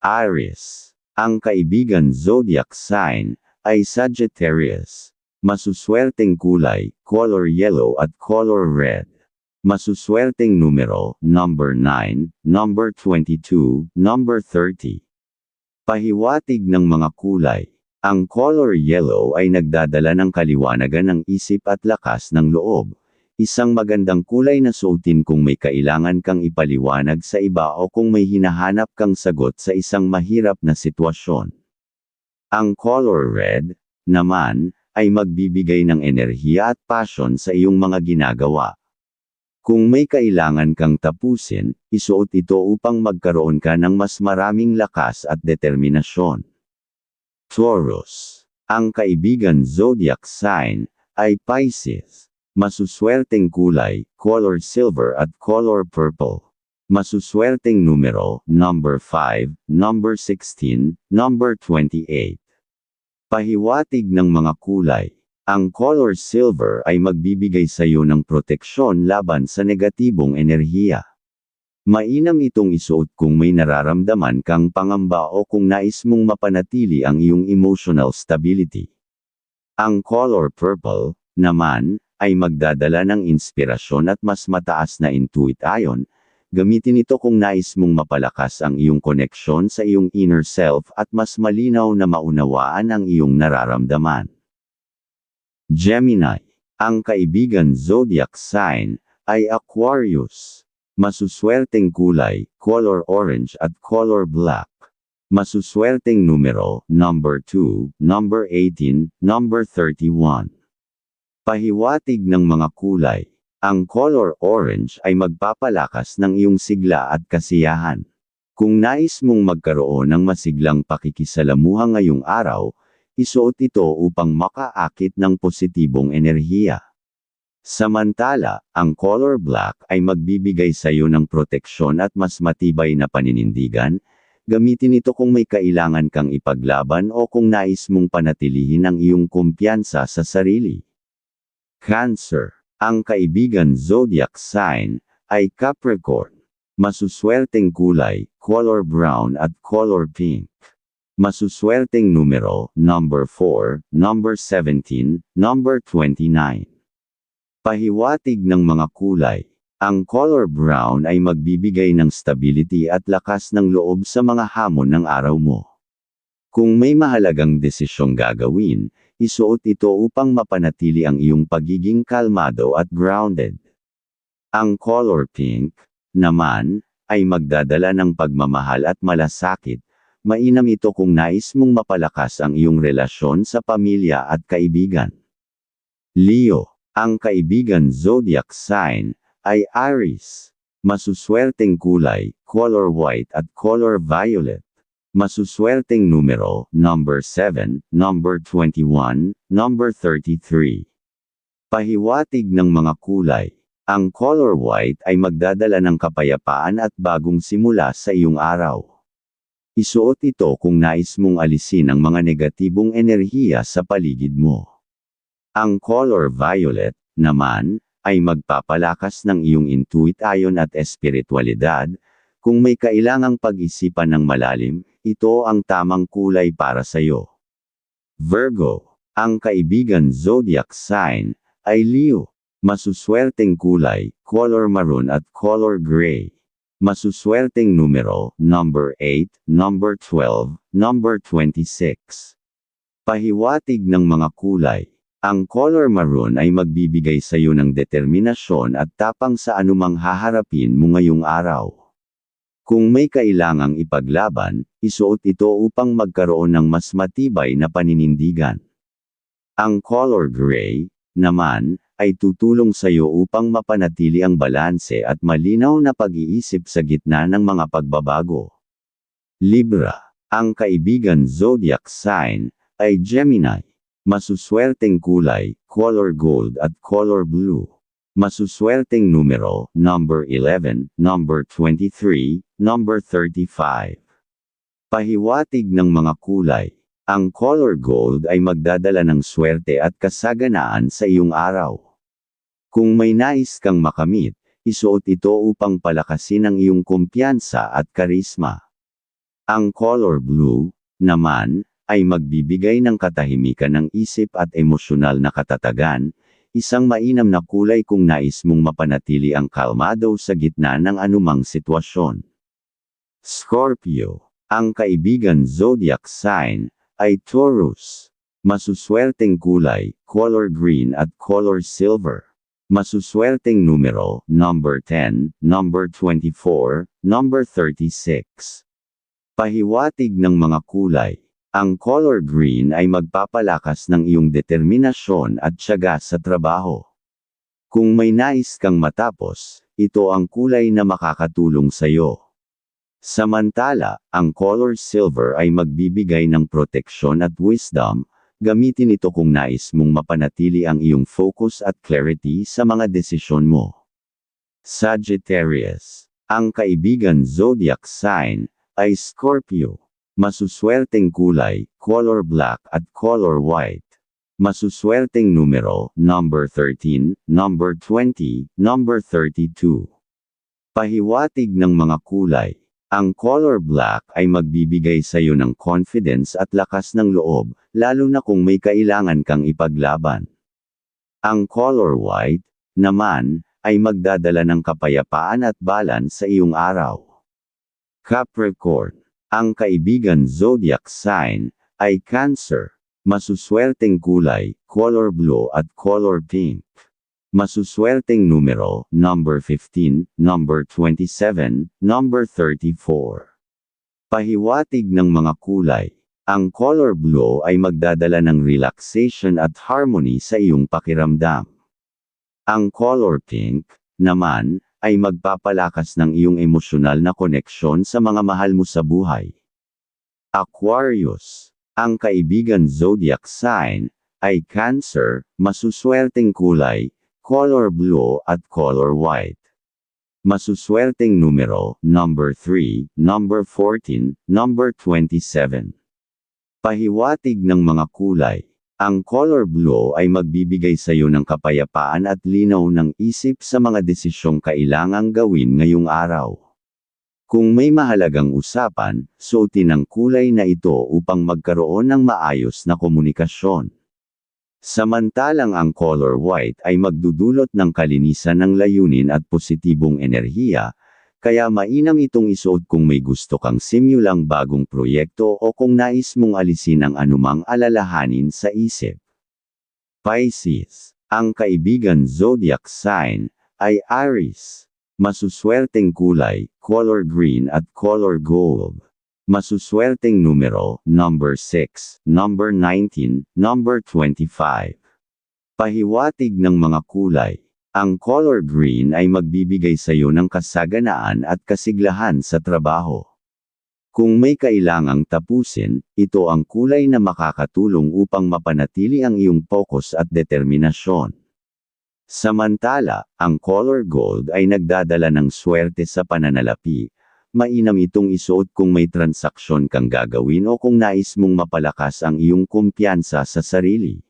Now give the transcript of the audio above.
Aries. Ang kaibigan zodiac sign ay Sagittarius. Masuswerteng kulay, color yellow at color red. Masuswerteng numero, number 9, number 22, number 30. Pahiwatig ng mga kulay. Ang color yellow ay nagdadala ng kaliwanagan ng isip at lakas ng loob. Isang magandang kulay na suotin kung may kailangan kang ipaliwanag sa iba o kung may hinahanap kang sagot sa isang mahirap na sitwasyon. Ang color red, naman, ay magbibigay ng enerhiya at passion sa iyong mga ginagawa. Kung may kailangan kang tapusin, isuot ito upang magkaroon ka ng mas maraming lakas at determinasyon. Taurus. Ang kaibigan zodiac sign ay Pisces. Masuswerteng kulay, color silver at color purple. Masuswerteng numero, number 5, number 16, number 28. Pahiwatig ng mga kulay. Ang color silver ay magbibigay sa iyo ng proteksyon laban sa negatibong enerhiya. Mainam itong isuot kung may nararamdaman kang pangamba o kung nais mong mapanatili ang iyong emotional stability. Ang color purple, naman, ay magdadala ng inspirasyon at mas mataas na intuit ayon, gamitin ito kung nais mong mapalakas ang iyong koneksyon sa iyong inner self at mas malinaw na maunawaan ang iyong nararamdaman. Gemini. Ang kaibigan zodiac sign ay Aquarius. Masuswerteng kulay, color orange at color black. Masuswerteng numero, number 2, number 18, number 31. Pahiwatig ng mga kulay. Ang color orange ay magpapalakas ng iyong sigla at kasiyahan. Kung nais mong magkaroon ng masiglang pakikisalamuha ngayong araw, isuot ito upang makaakit ng positibong enerhiya. Samantala, ang color black ay magbibigay sa iyo ng proteksyon at mas matibay na paninindigan, gamitin ito kung may kailangan kang ipaglaban o kung nais mong panatilihin ang iyong kumpiyansa sa sarili. Cancer. Ang kaibigan zodiac sign ay Capricorn. Masuswerteng kulay, color brown at color pink. Masuswerteng numero, number 4, number 17, number 29. Pahiwatig ng mga kulay. Ang color brown ay magbibigay ng stability at lakas ng loob sa mga hamon ng araw mo. Kung may mahalagang desisyong gagawin, isuot ito upang mapanatili ang iyong pagiging kalmado at grounded. Ang color pink, naman, ay magdadala ng pagmamahal at malasakit, mainam ito kung nais mong mapalakas ang iyong relasyon sa pamilya at kaibigan. Leo ang kaibigan zodiac sign ay Aries. Masuswerteng kulay, color white at color violet. Masuswerteng numero, number 7, number 21, number 33. Pahiwatig ng mga kulay. Ang color white ay magdadala ng kapayapaan at bagong simula sa iyong araw. Isuot ito kung nais mong alisin ang mga negatibong enerhiya sa paligid mo. Ang color violet, naman, ay magpapalakas ng iyong intuit ayon at espiritualidad, kung may kailangang pag-isipan ng malalim, ito ang tamang kulay para sa iyo. Virgo, ang kaibigan zodiac sign, ay Leo. Masuswerteng kulay, color maroon at color gray. Masuswerteng numero, number 8, number 12, number 26. Pahiwatig ng mga kulay. Ang color maroon ay magbibigay sa iyo ng determinasyon at tapang sa anumang haharapin mo ngayong araw. Kung may kailangang ipaglaban, isuot ito upang magkaroon ng mas matibay na paninindigan. Ang color gray, naman, ay tutulong sa iyo upang mapanatili ang balanse at malinaw na pag-iisip sa gitna ng mga pagbabago. Libra, ang kaibigan zodiac sign, ay Gemini. Masuswerteng kulay, color gold at color blue. Masuswerteng numero, number 11, number 23, number 35. Pahiwatig ng mga kulay. Ang color gold ay magdadala ng swerte at kasaganaan sa iyong araw. Kung may nais kang makamit, isuot ito upang palakasin ang iyong kumpiyansa at karisma. Ang color blue, naman, ay magbibigay ng katahimikan ng isip at emosyonal na katatagan, isang mainam na kulay kung nais mong mapanatili ang kalmado sa gitna ng anumang sitwasyon. Scorpio, ang kaibigan zodiac sign, ay Taurus. Masuswerteng kulay, color green at color silver. Masuswerteng numero, number 10, number 24, number 36. Pahiwatig ng mga kulay. Ang color green ay magpapalakas ng iyong determinasyon at tiyaga sa trabaho. Kung may nais kang matapos, ito ang kulay na makakatulong sa iyo. Samantala, ang color silver ay magbibigay ng proteksyon at wisdom, gamitin ito kung nais mong mapanatili ang iyong focus at clarity sa mga desisyon mo. Sagittarius, ang kaibigan zodiac sign, ay Scorpio. Masuswerteng kulay, color black at color white. Masuswerteng numero, number 13, number 20, number 32. Pahiwatig ng mga kulay. Ang color black ay magbibigay sa iyo ng confidence at lakas ng loob, lalo na kung may kailangan kang ipaglaban. Ang color white, naman, ay magdadala ng kapayapaan at balance sa iyong araw. Capricorn ang kaibigan zodiac sign ay Cancer. Masuswerteng kulay, color blue at color pink. Masuswerteng numero, number 15, number 27, number 34. Pahiwatig ng mga kulay. Ang color blue ay magdadala ng relaxation at harmony sa iyong pakiramdam. Ang color pink, naman, ay magpapalakas ng iyong emosyonal na koneksyon sa mga mahal mo sa buhay. Aquarius. Ang kaibigan zodiac sign ay Cancer, masuswerteng kulay, color blue at color white. Masuswerteng numero, number 3, number 14, number 27. Pahiwatig ng mga kulay. Ang color blue ay magbibigay sa iyo ng kapayapaan at linaw ng isip sa mga desisyong kailangang gawin ngayong araw. Kung may mahalagang usapan, suotin ang kulay na ito upang magkaroon ng maayos na komunikasyon. Samantalang ang color white ay magdudulot ng kalinisan ng layunin at positibong enerhiya, kaya mainam itong isuot kung may gusto kang simulang bagong proyekto o kung nais mong alisin ang anumang alalahanin sa isip. Pisces. Ang kaibigan zodiac sign ay Aries. Masuswerteng kulay, color green at color gold. Masuswerteng numero, number 6, number 19, number 25. Pahiwatig ng mga kulay. Ang color green ay magbibigay sa iyo ng kasaganaan at kasiglahan sa trabaho. Kung may kailangang tapusin, ito ang kulay na makakatulong upang mapanatili ang iyong focus at determinasyon. Samantala, ang color gold ay nagdadala ng swerte sa pananalapi. Mainam itong isuot kung may transaksyon kang gagawin o kung nais mong mapalakas ang iyong kumpiyansa sa sarili.